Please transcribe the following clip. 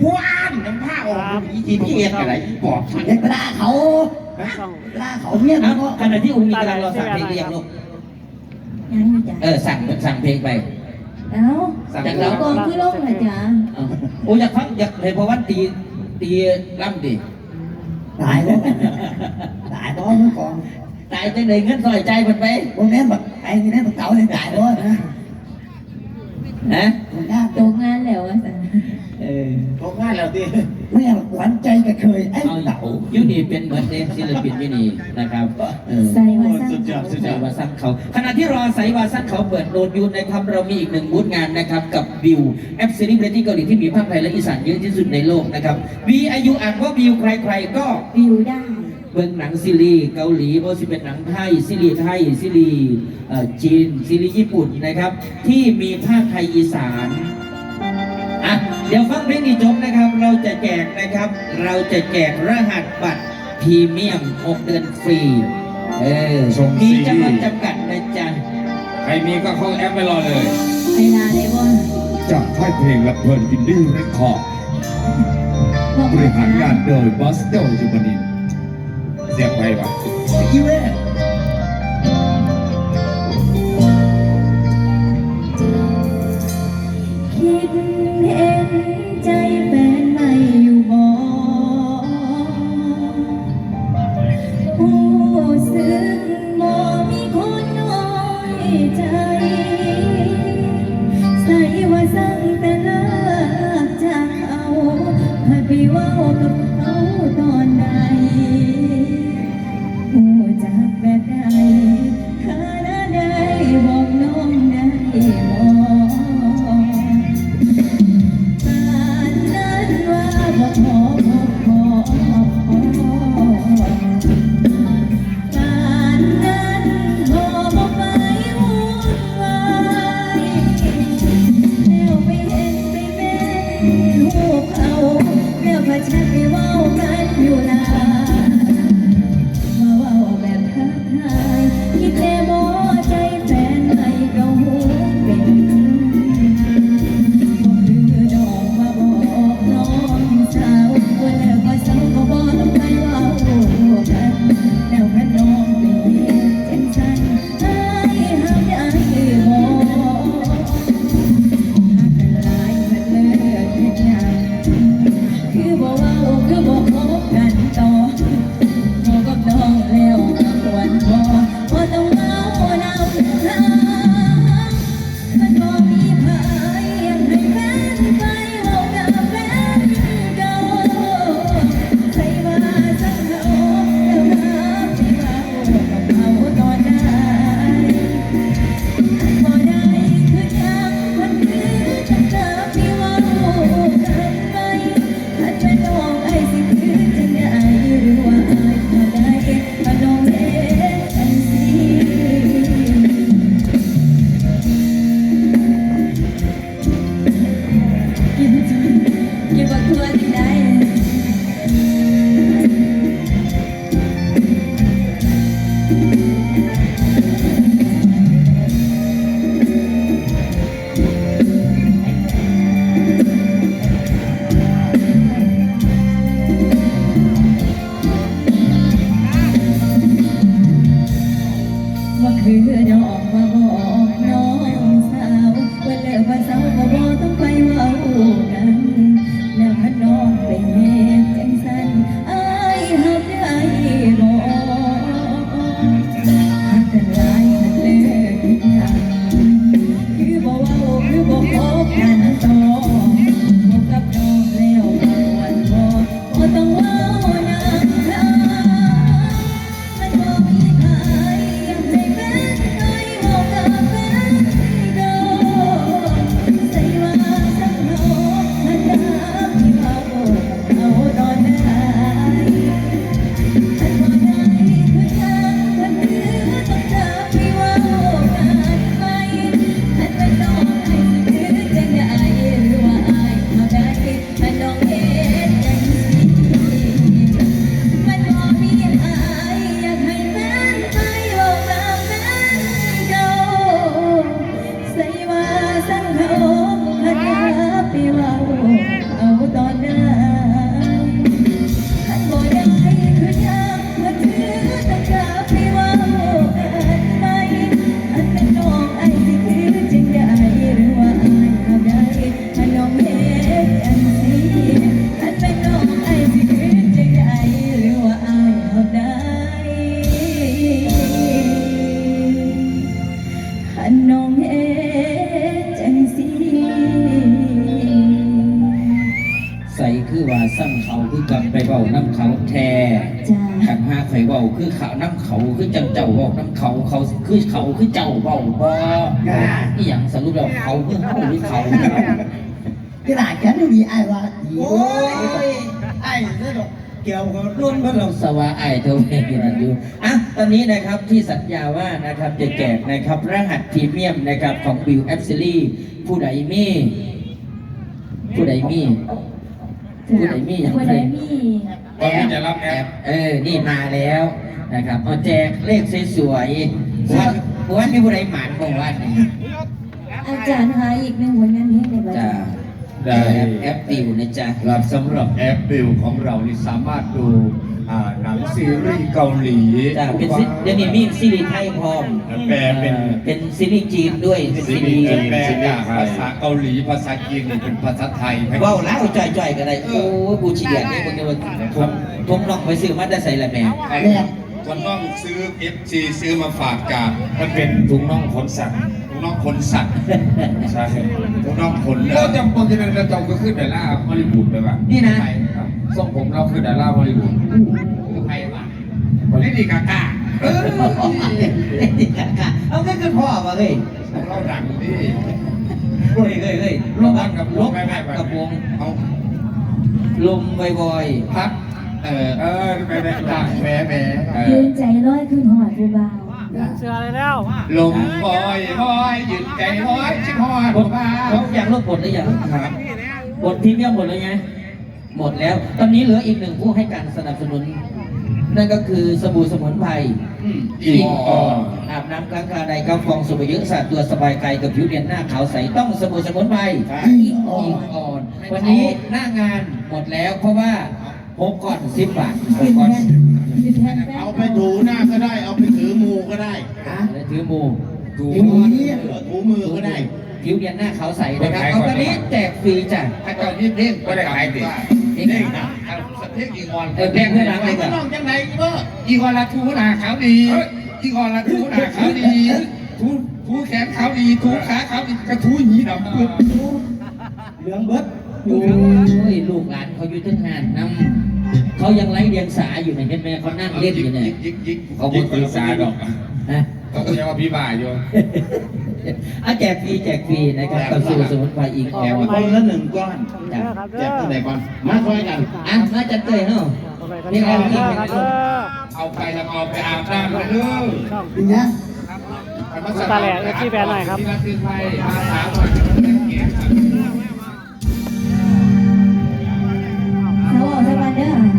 พวานน้ำผ้าออกอีจีพีเอสอะไรอีปอบฉันเด็กเวลาเขาช่องเวลาเขาเนี่ยมันก็ขณะที่อุ้งมีกำลังรอสั่งเพลงเรียงลูกยังอยู่จ้ะเออสั่งสั่งเพลงไปเอ้าสั่งจากแล้เราวกองคือโลกนะจ๊ะเอาโอ้อยากฟังอยากเห็นเพราะว่าตีตีล่ำดิตายแล้วตายบ่เมื่อก่อนตายจังเลยเงินซอยใจมันไปพวกนี้แบบไอ้นี่แบบเก่าเลยตายบ่นะฮะคนยากตกงานแล้วอะ จ้ะเออตกงานแล้วดิไม่อยากหวานใจก็เคยไอ้เอาเต่ายูนี่เป็นเหมือนเดนศิลปินยูนี่นะครับเออใส่มาสร้างสุดยอดสุดยใส่อดวาซันเขา ขณะที่รอใส่วาซันเขาเปิดโดนยูนะครับเรามีอีกหนึ่งบูธงานนะครับกับวิวแอปซีรีส์เรตติ้งเกาหลีที่มีภาคไทยและอีสานเยอะที่สุดในโลกนะครับวีอายุอ่านว่าวิวใครๆก็ วิวได้ เบิ่งหนังซีรีส์เกาหลีบ่สิเป็นหนังไทยซีรีส์ไทยซีรีส์เอ่อจีนซีรีส์ญี่ปุ่นนะครับ ที่มีภาคไทยอีสาน อะเดี๋ยวฟังเพลงนี้จบนะครับ เราจะแจกนะครับ เราจะแจกรหัสบัตรพรีเมียม6เดือนฟรี เออส่งฟรี มีจำนวนจำกัดนะจ๊ะใครมีก็เข้าแอปไปรอเลย เวลาได้บ่จากค่ายเพลงและเพลินอินดี้เรคคอร์ดบอกบมาริหารงานจ้ะโดยบอสเดลจูบานินเสียงไปวะอีเว่คิ ไนน้องเอจังสีใส่คือว่าสั่งเขาคือกำไปเบาน้ำเขาแท้จ้าขันห้าไข่เบาคือขาน้ำเขาคือจัเจ้าเบาน้ำเขาเขาคือเขาคือเจ้าเบาบ่อีหยังสรุปเราเขาคือเขาหรือเขากระดาษแค่นี้ไอ้ว่าโอ้ยไอ้เรื่อง เกี่ยวกับรุ่นก็ลองสวาไอเท่าเองนะอยู่อะตอนนี้นะครับที่สัญญาว่านะครับจะแจกนะครับรหัสพรีเมียมนะครับของบิวแอปซิลี่ผู้ใดมีผู้ใดมีผู้ใดมีอย่างผู้ใดมีตอนนี้จะรับแอปเออ นี่มาแล้วนะครับเอาแจกเลขสวยๆวันวันนี้ผู้ใดหมานบอกว่านี่อาจารย์หาอีกหนึ่งผลงานนี้เลยว่าจะ ได้แอปแอปติวนะจ๊ะรับสำหรับแอปบิลของเรานี่สามารถดูอ่าหนังซีรีส์เกาหลีจ้ะเป็นซิเดี๋ยวนี้มีซีรีส์ไทยพร้อมแปลเป็นเออเป็นซีรีส์จีนด้วยเป็นซีซีรีรีส์ส์แปลจากภาษาเกาหลีภาษาจีนนี่เป็นภาษาไทยเว้าแล้วจ่อยๆกันเลยโอ้ยกูเฉียดนี่คนจะมาทุ่มทุ่มน้องไปซื้อมาได้ใส่ละแม่ไอ้คนน้องซื้อ FC ซื้อมาฝากจากมันเป็นถุงน่องขนสัตว์ถุง น่องขนสัตว์ใช่ถุงน่องขนเราจำปนที่เป็นกระจกก็คือดาราฮอลลีวูดเลยว่ะนี่นะใช่ครับทรงผมเราคือดาราฮอลลีวูดคือใครวะเลดี้กากาเออเอาก็คือพ่อมาเลยเราดังดิเฮ้ยเฮ้ยเฮ้ยลมกับลมกับวงเอาลมบ่อยๆพักเออเออแม่แม่ดังแม่แม่เอยือนใจร้อยขึ้นหอดผู้บ่าว เชื่อเลยแล้วลมบอยบอยหยุดใจบอยชิบอยผมบ้าผมอยากลบบทหรือยังครับบทพรีเมียมหมดแล้วไง หมดแล้ว ตอนนี้เหลืออีกหนึ่งผู้ให้การสนับสนุน นั่นก็คือสบู่สมุนไพรอีกอ่อนอาบน้ำกลางคาใดกาฟองสบู่เยอะสะอาดตัวสบายกายกับผิวเนียนหน้าขาวใสต้องสบู่สมุนไพรอีอ่ออินงอ่อน วันนี้หน้างานหมดแล้วเพราะว่าหกก้อนสิบบาทหขึ้กนก้อนแทนขึ้นแทนแฟนเอาไป ก็ได้แล้วถือหมูดูถือมือถูมือก็ได้ ผิวเนียนหน้าขาวใสนะครับเอาตอนนี้แจกฟรีจ้ะถ้าเจ้าที่เพ่งก็ได้ขายติเพ่งนะเพ่งอีกอนเออแจ้งเพื่อนหลังเลยก็ก่อนน้องจังไหนเบ้ออีกอนละทูหนาขาวดี อีกอนละทูหนาขาวดีทูทูแขนขาวดีทูขาขาวดีกระทูหีดำปึ๊บเหลืองเบิด โอ้ยลูกหลานเขาอยู่ทั้งงานนำ เขายังไร้เดียงสาอยู่เนี่ยเห็นไหมเขานั่งเล่นอยู่เนี่ยยิกยิกเขาบนตีสาดอกฮะเขาก็ยังว่าพี่บ่ายอยู่อาแจกฟรีแจกฟรีนะครับกับสูตรสมุนไพรอีกแจกคนละหนึ่งก้อนเด้อครับแจเด้กอตั้งแต่ก่อนมาคอยกันอะมาจัดเตยเนาะนี่เอาเด้อครับเด้อเอาไปแล้วเอาไปอาบน้ำเลยเด้อช่องเป็นไงตาแหลกที่แบรนด์หน่อยครับ Yeah.